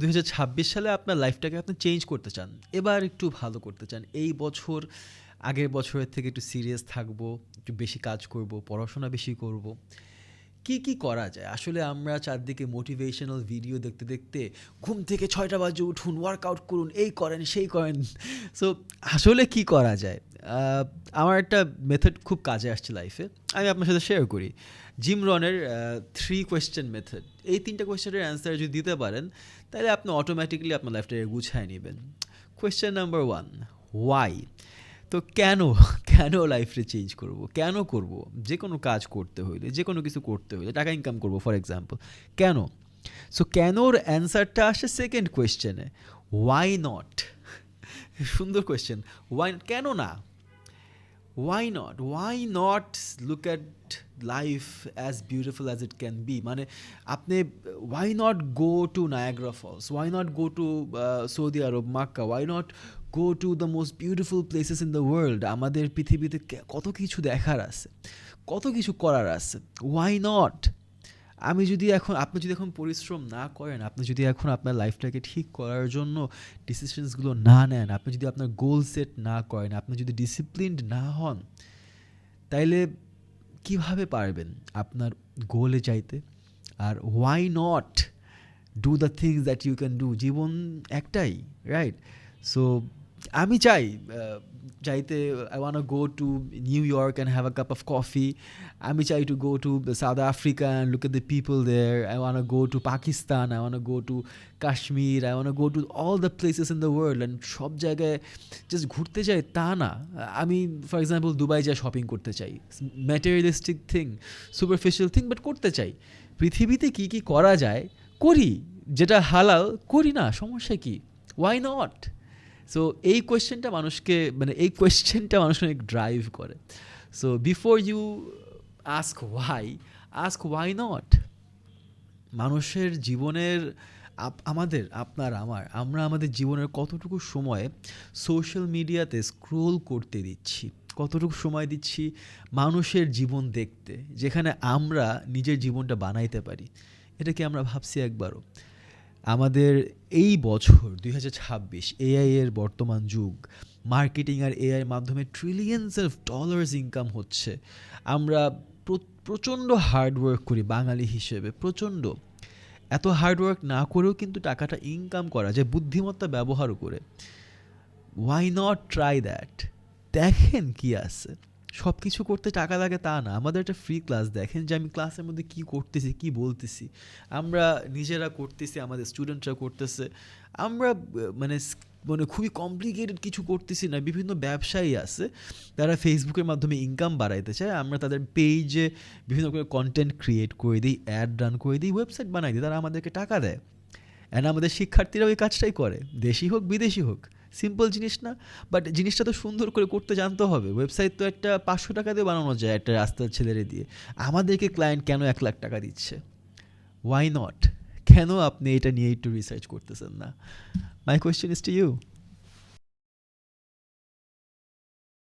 দু হাজার ছাব্বিশ সালে আপনার লাইফটাকে আপনি চেঞ্জ করতে চান। এবার একটু ভালো করতে চান। এই বছর, আগের বছরের থেকে একটু সিরিয়াস থাকব, একটু বেশি কাজ করব, পড়াশোনা বেশি করব। কি কি করা যায়? আসলে আমরা চারদিকে মোটিভেশনাল ভিডিও দেখতে দেখতে ঘুম থেকে ছয়টা বাজে উঠুন ওয়ার্কআউট করুন, এই করেন, সেই করেন। সো আসলে কি করা যায়? আমার একটা মেথড খুব কাজে আসছে লাইফে আমি আপনার সাথে শেয়ার করি। জিম রনের থ্রি কোয়েশ্চেন মেথড এই তিনটা কোয়েশ্চেনের অ্যান্সার যদি দিতে পারেন, তাহলে আপনি অটোমেটিক্যালি আপনার লাইফটাকে গুছায় নেবেন। কোয়েশ্চেন নাম্বার ওয়ান ওয়াই তো কেন কেন লাইফটা চেঞ্জ করব? কেন করব? যে কোনো কাজ করতে হইলে, যে কোনো কিছু করতে হইলে, টাকা ইনকাম করব ফর এক্সাম্পল কেন? সো কেনর অ্যান্সারটা আসে সেকেন্ড কোয়েশ্চেনে ওয়াই নট সুন্দর কোয়েশ্চেন ওয়াই কেন না? Why not why not look at life as beautiful as it can be মানে আপনি why not go to Niagara Falls why not go to Saudi Arab Makkah why not go to the most beautiful places in the world আমাদের পৃথিবীতে কত কিছু দেখার আছে, কত কিছু করার আছে। ওয়াই নট আমি যদি এখন, আপনি যদি এখন পরিশ্রম না করেন, আপনি যদি এখন আপনার লাইফটাকে ঠিক করার জন্য ডিসিশনসগুলো না নেন, আপনি যদি আপনার গোল সেট না করেন, আপনি যদি ডিসিপ্লিনড না হন, তাইলে কীভাবে পারবেন আপনার গোলে যাইতে? আর why not do the things that you can do জীবন একটাই রাইট সো আমি চাই চাইতে I want go to New York and have a cup of coffee আমি চাই to go to South Africa and look at the people there I want go to Pakistan I want go to Kashmir I want go to all the places in the world and সব জায়গায় just ঘুরতে চাই তা না। আমি for example Dubai যা shopping করতে চাই। Materialistic thing superficial thing but করতে চাই। পৃথিবীতে কী কী করা যায়? করি। যেটা হালাল, করি না। সমস্যা কি? ওয়াই নট সো এই কোয়েশ্চেনটা মানুষকে মানে এই কোয়েশ্চেনটা মানুষকে অনেক ড্রাইভ করে। So before you ask why ask why not মানুষের জীবনের আমাদের, আপনার, আমার, আমরা আমাদের জীবনের কতটুকু সময় সোশ্যাল মিডিয়াতে স্ক্রোল করতে দিচ্ছি? কতটুকু সময় দিচ্ছি মানুষের জীবন দেখতে, যেখানে আমরা নিজের জীবনটা বানাইতে পারি? এটা কি আমরা ভাবছি একবারও? আমাদের এই বছর, দুই হাজার ছাব্বিশ এআই এর বর্তমান যুগ মার্কেটিং আর এআই মাধ্যমে ট্রিলিয়ন্স অফ ডলার্স ইনকাম হচ্ছে। আমরা প্র- প্রচণ্ড হার্ডওয়ার্ক করি বাঙালি হিসেবে, প্রচণ্ড। এত হার্ডওয়ার্ক না করেও কিন্তু টাকাটা ইনকাম করা যায়, বুদ্ধিমত্তা ব্যবহার করে। ওয়াই নট ট্রাই দ্যাট দেখেন কি আছে। সব কিছু করতে টাকা লাগে তা না। আমাদের একটা ফ্রি ক্লাস দেখেন যে আমি ক্লাসের মধ্যে কি করতেছি, কি বলতেছি। আমরা নিজেরা করতেছি, আমাদের স্টুডেন্টরা করতেছে। আমরা মানে মানে খুবই কমপ্লিকেটেড কিছু করতেছি না। বিভিন্ন ব্যবসায়ী আছে, তারা ফেসবুকের মাধ্যমে ইনকাম বাড়াইতে চায়। আমরা তাদের পেজে বিভিন্ন রকমের কন্টেন্ট ক্রিয়েট করে দিই অ্যাড রান করে দিই ওয়েবসাইট বানাই দিই। তারা আমাদেরকে টাকা দেয়। অ্যান্ড আমাদের শিক্ষার্থীরাও এই কাজটাই করে। দেশি হোক বিদেশি হোক। সিম্পল জিনিস না বাট জিনিসটা তো সুন্দর করে করতে জানতে হবে। ওয়েবসাইট তো একটা পাঁচশো টাকা দিয়ে বানানো যায় একটা রাস্তার ছেলেরে দিয়ে। আমাদেরকে ক্লায়েন্ট কেন এক লাখ টাকা দিচ্ছে? ওয়াই নট কেন আপনি এটা নিয়ে একটু রিসার্চ করতেছেন না? My question is to you